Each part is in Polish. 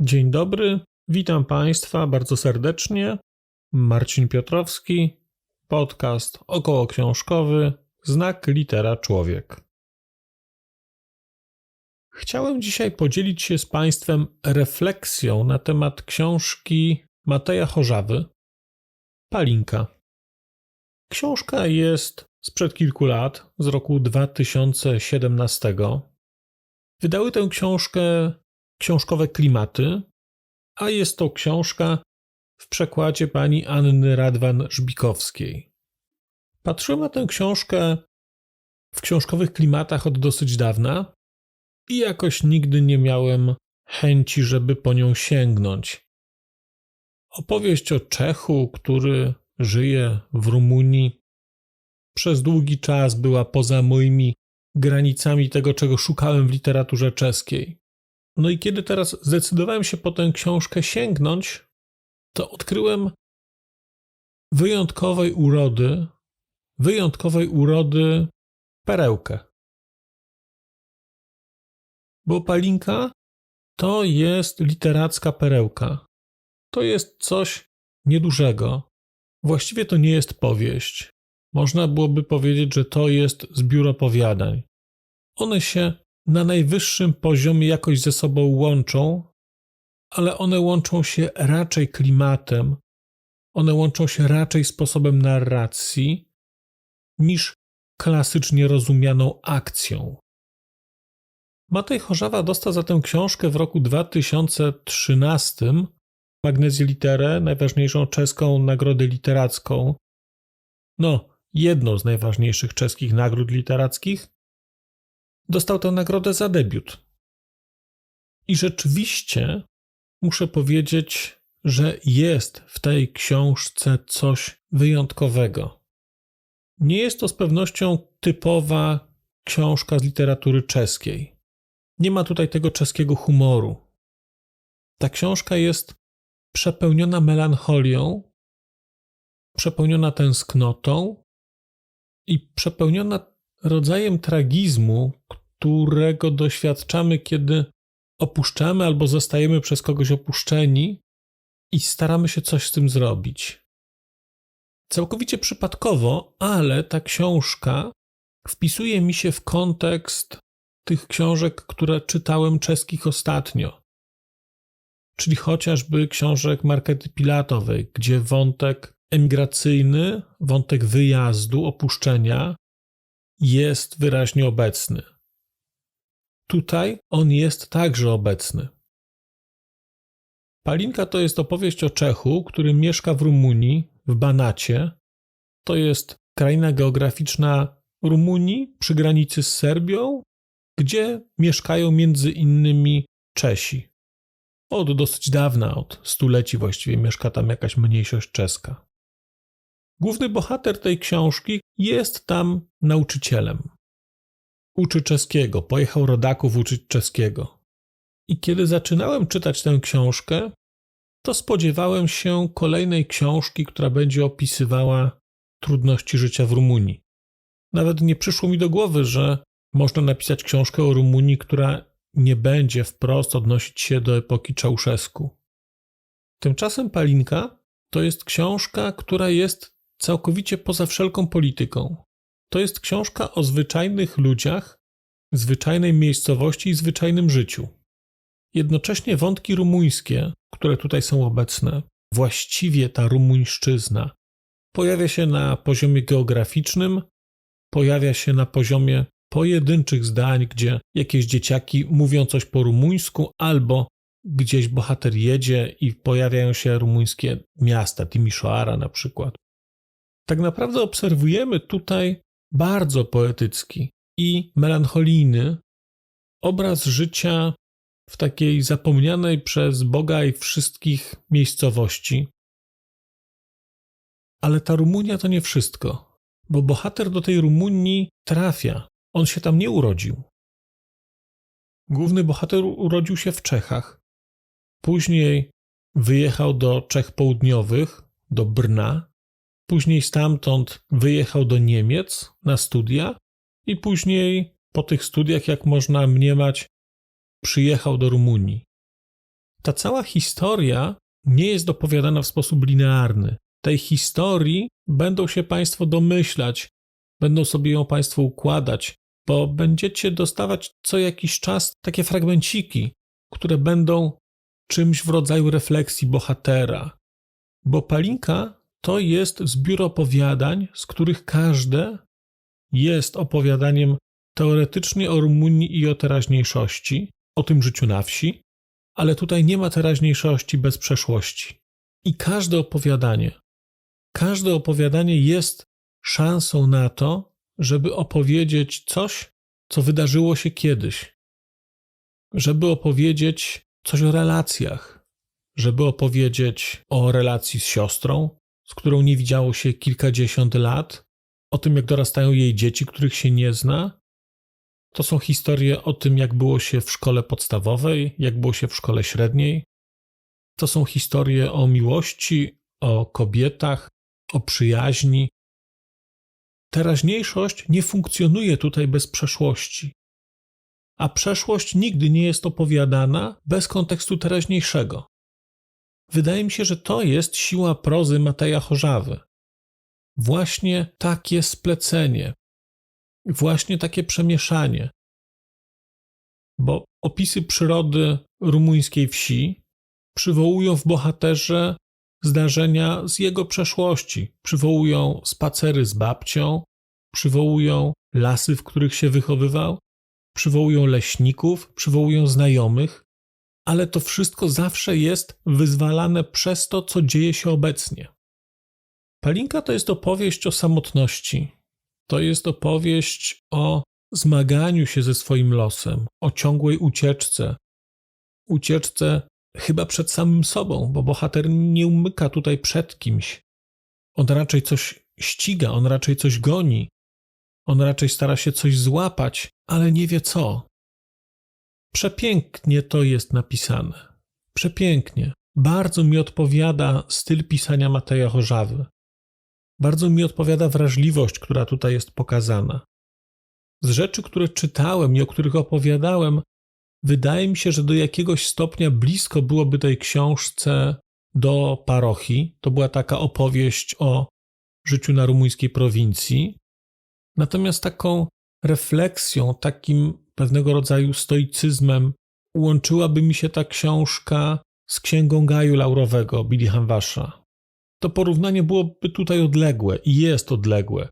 Dzień dobry, witam Państwa bardzo serdecznie. Marcin Piotrowski, podcast około książkowy, znak litera człowiek. Chciałem dzisiaj podzielić się z Państwem refleksją na temat książki Mateja Chorzawy Palinka. Książka jest sprzed kilku lat, z roku 2017. Wydały tę książkę książkowe klimaty, a jest to książka w przekładzie pani Anny Radwan-Żbikowskiej. Patrzyłem na tę książkę w książkowych klimatach od dosyć dawna i jakoś nigdy nie miałem chęci, żeby po nią sięgnąć. Opowieść o Czechu, który żyje w Rumunii, przez długi czas była poza moimi granicami tego, czego szukałem w literaturze czeskiej. No i kiedy teraz zdecydowałem się po tę książkę sięgnąć, to odkryłem wyjątkowej urody, wyjątkowej urody perełkę. Bo Palinka to jest literacka perełka. To jest coś niedużego. Właściwie to nie jest powieść. Można byłoby powiedzieć, że to jest zbiór opowiadań. One się na najwyższym poziomie jakoś ze sobą łączą, ale one łączą się raczej klimatem, one łączą się raczej sposobem narracji niż klasycznie rozumianą akcją. Matej Chorzawa dostał za tę książkę w roku 2013 Magnezję Literę, najważniejszą czeską nagrodę literacką. No, jedną z najważniejszych czeskich nagród literackich, dostał tę nagrodę za debiut. I rzeczywiście muszę powiedzieć, że jest w tej książce coś wyjątkowego. Nie jest to z pewnością typowa książka z literatury czeskiej. Nie ma tutaj tego czeskiego humoru. Ta książka jest przepełniona melancholią, przepełniona tęsknotą i przepełniona rodzajem tragizmu, którego doświadczamy, kiedy opuszczamy albo zostajemy przez kogoś opuszczeni i staramy się coś z tym zrobić. Całkowicie przypadkowo, ale ta książka wpisuje mi się w kontekst tych książek, które czytałem czeskich ostatnio. Czyli chociażby książek Markety Pilatowej, gdzie wątek emigracyjny, wątek wyjazdu, opuszczenia jest wyraźnie obecny. Tutaj on jest także obecny. Palinka to jest opowieść o Czechu, który mieszka w Rumunii, w Banacie. To jest kraina geograficzna Rumunii przy granicy z Serbią, gdzie mieszkają między innymi Czesi. Od dosyć dawna, od stuleci właściwie, mieszka tam jakaś mniejszość czeska. Główny bohater tej książki jest tam nauczycielem. Uczy czeskiego, pojechał rodaków uczyć czeskiego. I kiedy zaczynałem czytać tę książkę, to spodziewałem się kolejnej książki, która będzie opisywała trudności życia w Rumunii. Nawet nie przyszło mi do głowy, że można napisać książkę o Rumunii, która nie będzie wprost odnosić się do epoki Czałszewsku. Tymczasem Palinka to jest książka, która jest całkowicie poza wszelką polityką. To jest książka o zwyczajnych ludziach, zwyczajnej miejscowości i zwyczajnym życiu. Jednocześnie wątki rumuńskie, które tutaj są obecne, właściwie ta rumuńszczyzna, pojawia się na poziomie geograficznym, pojawia się na poziomie pojedynczych zdań, gdzie jakieś dzieciaki mówią coś po rumuńsku, albo gdzieś bohater jedzie i pojawiają się rumuńskie miasta, Timișoara na przykład. Tak naprawdę obserwujemy tutaj bardzo poetycki i melancholijny obraz życia w takiej zapomnianej przez Boga i wszystkich miejscowości. Ale ta Rumunia to nie wszystko, bo bohater do tej Rumunii trafia. On się tam nie urodził. Główny bohater urodził się w Czechach. Później wyjechał do Czech Południowych, do Brna, Później stamtąd wyjechał do Niemiec na studia i później po tych studiach, jak można mniemać, przyjechał do Rumunii. Ta cała historia nie jest opowiadana w sposób linearny. Tej historii będą się Państwo domyślać, będą sobie ją Państwo układać, bo będziecie dostawać co jakiś czas takie fragmenciki, które będą czymś w rodzaju refleksji bohatera. Bo Palinka to jest zbiór opowiadań, z których każde jest opowiadaniem teoretycznie o Rumunii i o teraźniejszości, o tym życiu na wsi, ale tutaj nie ma teraźniejszości bez przeszłości. I każde opowiadanie, każde opowiadanie jest szansą na to, żeby opowiedzieć coś, co wydarzyło się kiedyś, żeby opowiedzieć coś o relacjach, żeby opowiedzieć o relacji z siostrą, z którą nie widziało się kilkadziesiąt lat, o tym, jak dorastają jej dzieci, których się nie zna. To są historie o tym, jak było się w szkole podstawowej, jak było się w szkole średniej. To są historie o miłości, o kobietach, o przyjaźni. Teraźniejszość nie funkcjonuje tutaj bez przeszłości, a przeszłość nigdy nie jest opowiadana bez kontekstu teraźniejszego. Wydaje mi się, że to jest siła prozy Mateja Chorzawy. Właśnie takie splecenie, właśnie takie przemieszanie. Bo opisy przyrody rumuńskiej wsi przywołują w bohaterze zdarzenia z jego przeszłości, przywołują spacery z babcią, przywołują lasy, w których się wychowywał, przywołują leśników, przywołują znajomych, ale to wszystko zawsze jest wyzwalane przez to, co dzieje się obecnie. Palinka to jest opowieść o samotności. To jest opowieść o zmaganiu się ze swoim losem, o ciągłej ucieczce. Ucieczce chyba przed samym sobą, bo bohater nie umyka tutaj przed kimś. On raczej coś ściga, on raczej coś goni. On raczej stara się coś złapać, ale nie wie co. Przepięknie to jest napisane. Przepięknie. Bardzo mi odpowiada styl pisania Mateja Chorzawy. Bardzo mi odpowiada wrażliwość, która tutaj jest pokazana. Z rzeczy, które czytałem i o których opowiadałem, wydaje mi się, że do jakiegoś stopnia blisko byłoby tej książce do parochii. To była taka opowieść o życiu na rumuńskiej prowincji. Natomiast taką refleksją, takim pewnego rodzaju stoicyzmem łączyłaby mi się ta książka z księgą Gaju Laurowego Billy Hanwasza. To porównanie byłoby tutaj odległe i jest odległe,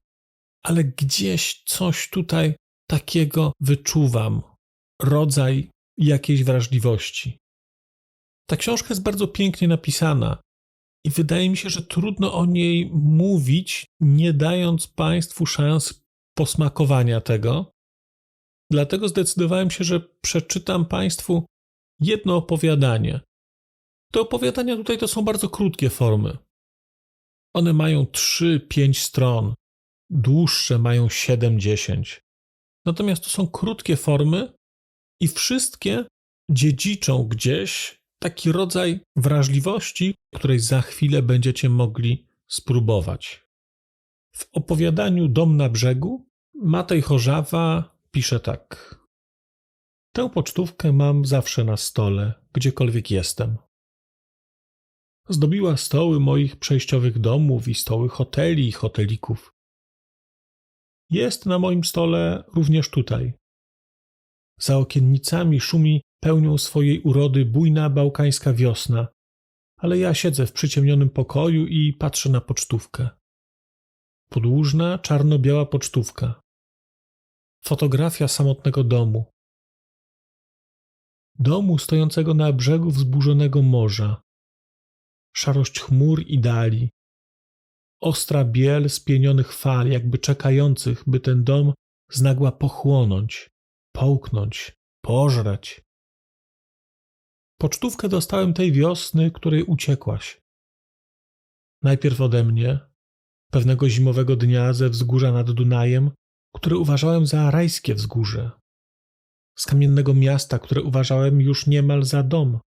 ale gdzieś coś tutaj takiego wyczuwam, rodzaj jakiejś wrażliwości. Ta książka jest bardzo pięknie napisana i wydaje mi się, że trudno o niej mówić, nie dając Państwu szans posmakowania tego. Dlatego zdecydowałem się, że przeczytam Państwu jedno opowiadanie. Te opowiadania tutaj to są bardzo krótkie formy. One mają 3-5 stron, dłuższe mają 7-10. Natomiast to są krótkie formy i wszystkie dziedziczą gdzieś taki rodzaj wrażliwości, której za chwilę będziecie mogli spróbować. W opowiadaniu Dom na brzegu Matej Chorzawa pisze tak. Tę pocztówkę mam zawsze na stole, gdziekolwiek jestem. Zdobiła stoły moich przejściowych domów i stoły hoteli i hotelików. Jest na moim stole również tutaj. Za okiennicami szumi pełnią swojej urody bujna bałkańska wiosna, ale ja siedzę w przyciemnionym pokoju i patrzę na pocztówkę. Podłużna, czarno-biała pocztówka. Fotografia samotnego domu. Domu stojącego na brzegu wzburzonego morza. Szarość chmur i dali. Ostra biel spienionych fal, jakby czekających, by ten dom znagła pochłonąć, połknąć, pożreć. Pocztówkę dostałem tej wiosny, której uciekłaś. Najpierw ode mnie, pewnego zimowego dnia ze wzgórza nad Dunajem, które uważałem za rajskie wzgórze. Z kamiennego miasta, które uważałem już niemal za dom.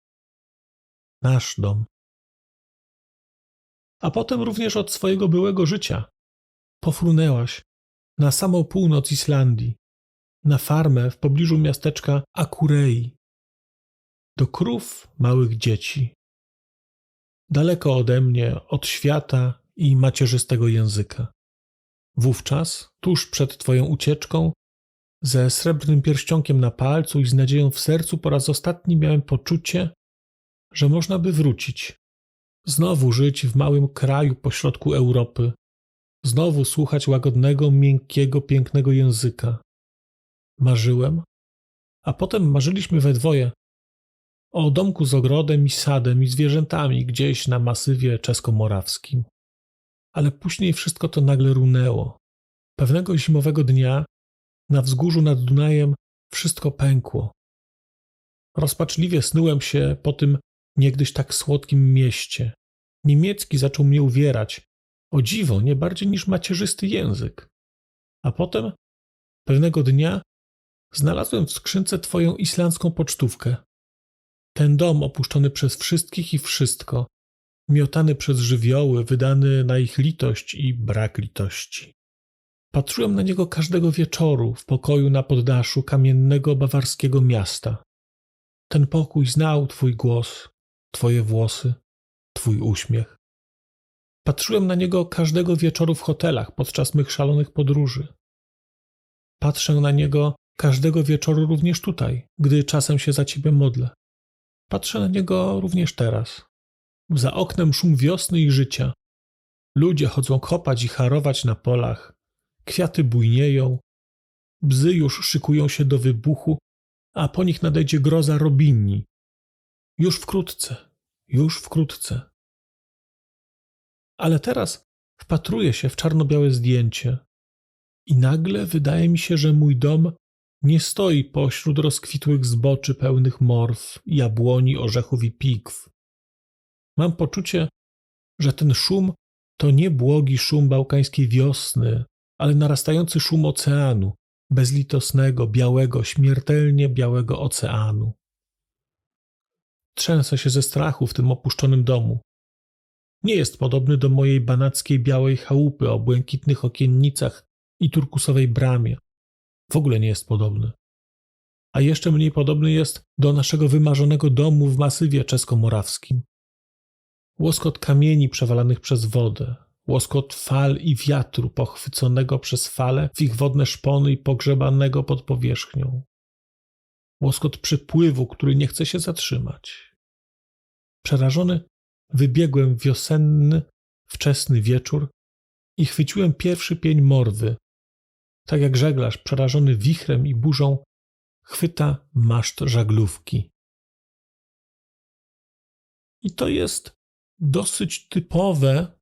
Nasz dom. A potem również od swojego byłego życia. Pofrunęłaś na samą północ Islandii, na farmę w pobliżu miasteczka Akurei. do krów małych dzieci. Daleko ode mnie, od świata i macierzystego języka. Wówczas, tuż przed Twoją ucieczką, ze srebrnym pierścionkiem na palcu i z nadzieją w sercu po raz ostatni miałem poczucie, że można by wrócić. Znowu żyć w małym kraju pośrodku Europy. Znowu słuchać łagodnego, miękkiego, pięknego języka. Marzyłem, a potem marzyliśmy we dwoje o domku z ogrodem i sadem i zwierzętami gdzieś na masywie czesko-morawskim. Ale później wszystko to nagle runęło. Pewnego zimowego dnia na wzgórzu nad Dunajem wszystko pękło. Rozpaczliwie snułem się po tym niegdyś tak słodkim mieście. Niemiecki zaczął mnie uwierać. O dziwo, nie bardziej niż macierzysty język. A potem, pewnego dnia, znalazłem w skrzynce twoją islandzką pocztówkę. Ten dom opuszczony przez wszystkich i wszystko, miotany przez żywioły, wydany na ich litość i brak litości. Patrzyłem na niego każdego wieczoru w pokoju na poddaszu kamiennego bawarskiego miasta. Ten pokój znał twój głos, twoje włosy, twój uśmiech. Patrzyłem na niego każdego wieczoru w hotelach podczas mych szalonych podróży. Patrzę na niego każdego wieczoru również tutaj, gdy czasem się za ciebie modlę. Patrzę na niego również teraz. Za oknem szum wiosny i życia. Ludzie chodzą kopać i harować na polach. Kwiaty bujnieją. Bzy już szykują się do wybuchu, a po nich nadejdzie groza robinni. Już wkrótce, już wkrótce. Ale teraz wpatruję się w czarno-białe zdjęcie i nagle wydaje mi się, że mój dom nie stoi pośród rozkwitłych zboczy pełnych morw, jabłoni, orzechów i pikw. Mam poczucie, że ten szum to nie błogi szum bałkańskiej wiosny, ale narastający szum oceanu, bezlitosnego, białego, śmiertelnie białego oceanu. Trzęsę się ze strachu w tym opuszczonym domu. Nie jest podobny do mojej banackiej białej chałupy o błękitnych okiennicach i turkusowej bramie. W ogóle nie jest podobny. A jeszcze mniej podobny jest do naszego wymarzonego domu w masywie czesko-morawskim. Łoskot kamieni przewalanych przez wodę, łoskot fal i wiatru pochwyconego przez fale w ich wodne szpony i pogrzebanego pod powierzchnią. Łoskot przypływu, który nie chce się zatrzymać. Przerażony wybiegłem wiosenny, wczesny wieczór i chwyciłem pierwszy pień morwy, tak jak żeglarz przerażony wichrem i burzą chwyta maszt żaglówki. I to jest dosyć typowe,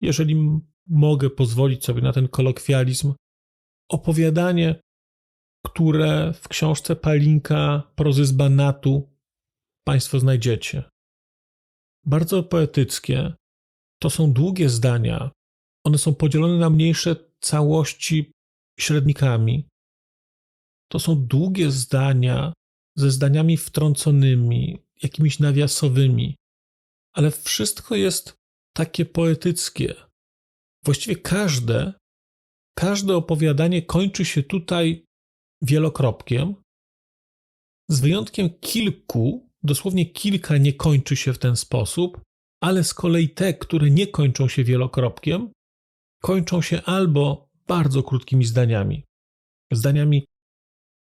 jeżeli mogę pozwolić sobie na ten kolokwializm, opowiadanie, które w książce Palinka Prozy z Banatu Państwo znajdziecie. Bardzo poetyckie. To są długie zdania. One są podzielone na mniejsze całości średnikami. To są długie zdania ze zdaniami wtrąconymi, jakimiś nawiasowymi, ale wszystko jest takie poetyckie. Właściwie każde, każde opowiadanie kończy się tutaj wielokropkiem, z wyjątkiem kilku, dosłownie kilka nie kończy się w ten sposób, ale z kolei te, które nie kończą się wielokropkiem, kończą się albo bardzo krótkimi zdaniami, zdaniami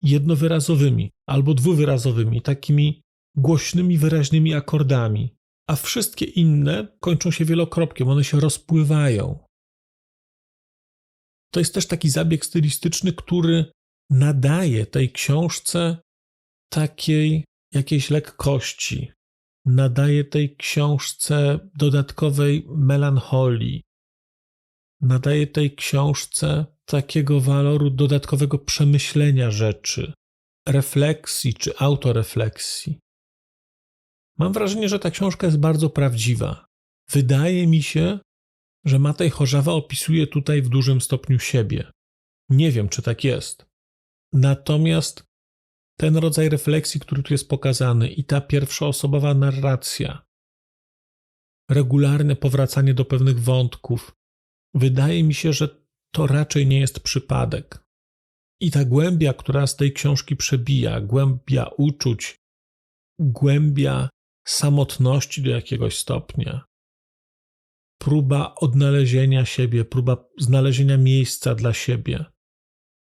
jednowyrazowymi albo dwuwyrazowymi, takimi głośnymi, wyraźnymi akordami, a wszystkie inne kończą się wielokropkiem, one się rozpływają. To jest też taki zabieg stylistyczny, który nadaje tej książce takiej jakiejś lekkości, nadaje tej książce dodatkowej melancholii, nadaje tej książce takiego waloru dodatkowego przemyślenia rzeczy, refleksji czy autorefleksji. Mam wrażenie, że ta książka jest bardzo prawdziwa. Wydaje mi się, że Matej Chorzawa opisuje tutaj w dużym stopniu siebie. Nie wiem, czy tak jest. Natomiast ten rodzaj refleksji, który tu jest pokazany, i ta pierwszoosobowa narracja, regularne powracanie do pewnych wątków, wydaje mi się, że to raczej nie jest przypadek. I ta głębia, która z tej książki przebija, głębia uczuć, głębia samotności do jakiegoś stopnia, próba odnalezienia siebie, próba znalezienia miejsca dla siebie,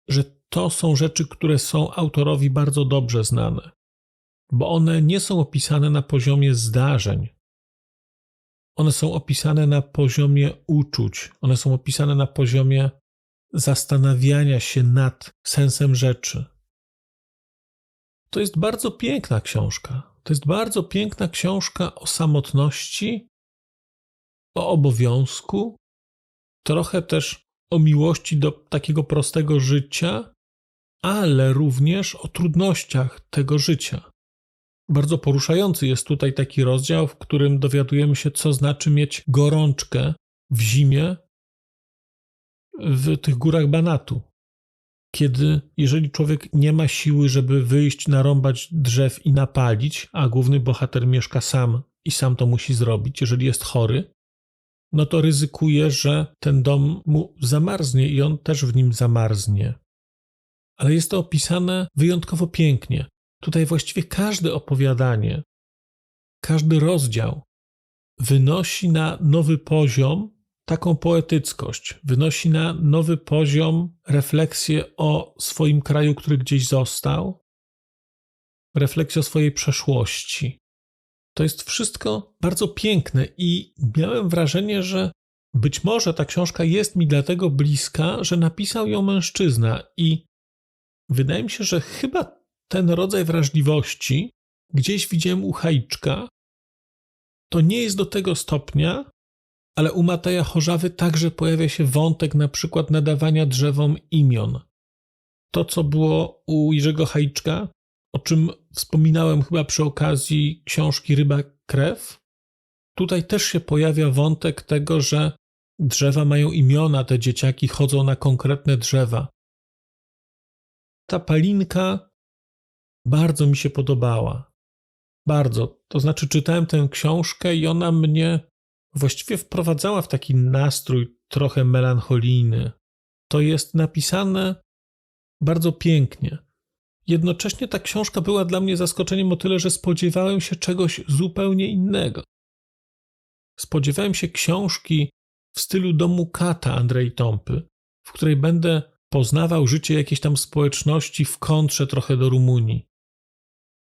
że to są rzeczy, które są autorowi bardzo dobrze znane, bo one nie są opisane na poziomie zdarzeń. One są opisane na poziomie uczuć, one są opisane na poziomie zastanawiania się nad sensem rzeczy. To jest bardzo piękna książka. To jest bardzo piękna książka o samotności, o obowiązku, trochę też o miłości do takiego prostego życia, ale również o trudnościach tego życia. Bardzo poruszający jest tutaj taki rozdział, w którym dowiadujemy się, co znaczy mieć gorączkę w zimie w tych górach Banatu. Kiedy, jeżeli człowiek nie ma siły, żeby wyjść, narąbać drzew i napalić, a główny bohater mieszka sam i sam to musi zrobić, jeżeli jest chory, no to ryzykuje, że ten dom mu zamarznie i on też w nim zamarznie. Ale jest to opisane wyjątkowo pięknie. Tutaj właściwie każde opowiadanie, każdy rozdział wynosi na nowy poziom taką poetyckość, wynosi na nowy poziom refleksję o swoim kraju, który gdzieś został, refleksję o swojej przeszłości. To jest wszystko bardzo piękne i miałem wrażenie, że być może ta książka jest mi dlatego bliska, że napisał ją mężczyzna i wydaje mi się, że chyba ten rodzaj wrażliwości gdzieś widziałem u Hajczka. To nie jest do tego stopnia, ale u Mateja Chorzawy także pojawia się wątek na przykład nadawania drzewom imion. To, co było u Jerzego Hajczka, o czym wspominałem chyba przy okazji książki Ryba Krew, tutaj też się pojawia wątek tego, że drzewa mają imiona, te dzieciaki chodzą na konkretne drzewa. Ta palinka bardzo mi się podobała. Bardzo. To znaczy, czytałem tę książkę i ona mnie właściwie wprowadzała w taki nastrój trochę melancholijny. To jest napisane bardzo pięknie. Jednocześnie ta książka była dla mnie zaskoczeniem o tyle, że spodziewałem się czegoś zupełnie innego. Spodziewałem się książki w stylu domu Kata Andrzej Tąpy, w której będę poznawał życie jakiejś tam społeczności w kontrze trochę do Rumunii.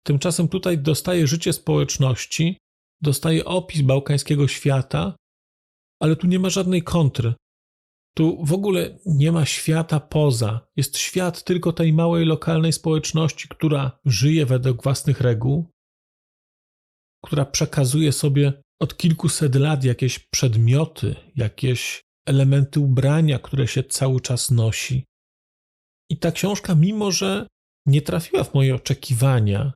Tymczasem tutaj dostaję życie społeczności, dostaje opis bałkańskiego świata, ale tu nie ma żadnej kontry. Tu w ogóle nie ma świata poza. Jest świat tylko tej małej lokalnej społeczności, która żyje według własnych reguł, która przekazuje sobie od kilkuset lat jakieś przedmioty, jakieś elementy ubrania, które się cały czas nosi. I ta książka, mimo że nie trafiła w moje oczekiwania,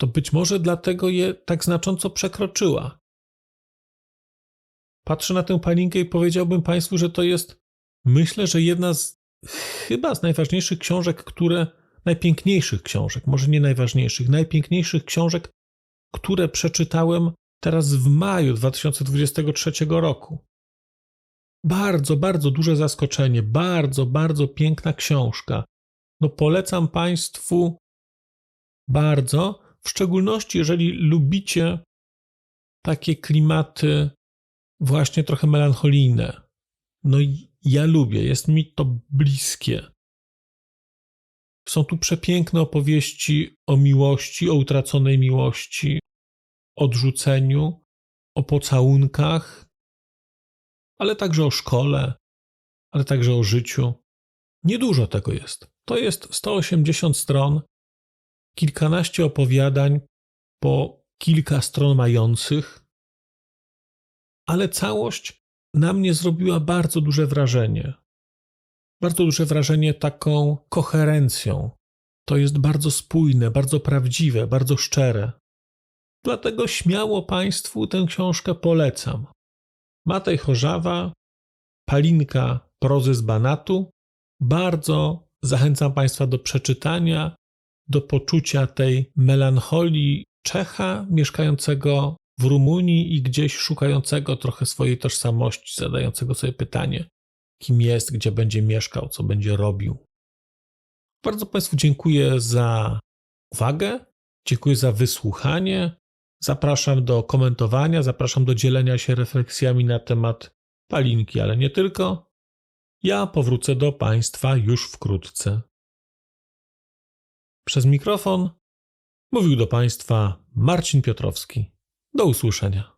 to być może dlatego je tak znacząco przekroczyła. Patrzę na tę palinkę i powiedziałbym Państwu, że to jest, myślę, że jedna z chyba z najważniejszych książek, które, najpiękniejszych książek, może nie najważniejszych, najpiękniejszych książek, które przeczytałem teraz w maju 2023 roku. Bardzo, bardzo duże zaskoczenie, bardzo, bardzo piękna książka. No polecam Państwu bardzo, w szczególności, jeżeli lubicie takie klimaty właśnie trochę melancholijne. No i ja lubię, jest mi to bliskie. Są tu przepiękne opowieści o miłości, o utraconej miłości, odrzuceniu, o pocałunkach, ale także o szkole, ale także o życiu. Niedużo tego jest. To jest 180 stron kilkanaście opowiadań po kilka stron mających, ale całość na mnie zrobiła bardzo duże wrażenie. Bardzo duże wrażenie taką koherencją. To jest bardzo spójne, bardzo prawdziwe, bardzo szczere. Dlatego śmiało Państwu tę książkę polecam. Matej Chorzawa, Palinka prozy z Banatu. Bardzo zachęcam Państwa do przeczytania do poczucia tej melancholii Czecha mieszkającego w Rumunii i gdzieś szukającego trochę swojej tożsamości, zadającego sobie pytanie, kim jest, gdzie będzie mieszkał, co będzie robił. Bardzo Państwu dziękuję za uwagę. Dziękuję za wysłuchanie. Zapraszam do komentowania, zapraszam do dzielenia się refleksjami na temat palinki, ale nie tylko. Ja powrócę do Państwa już wkrótce. Przez mikrofon mówił do Państwa Marcin Piotrowski. Do usłyszenia.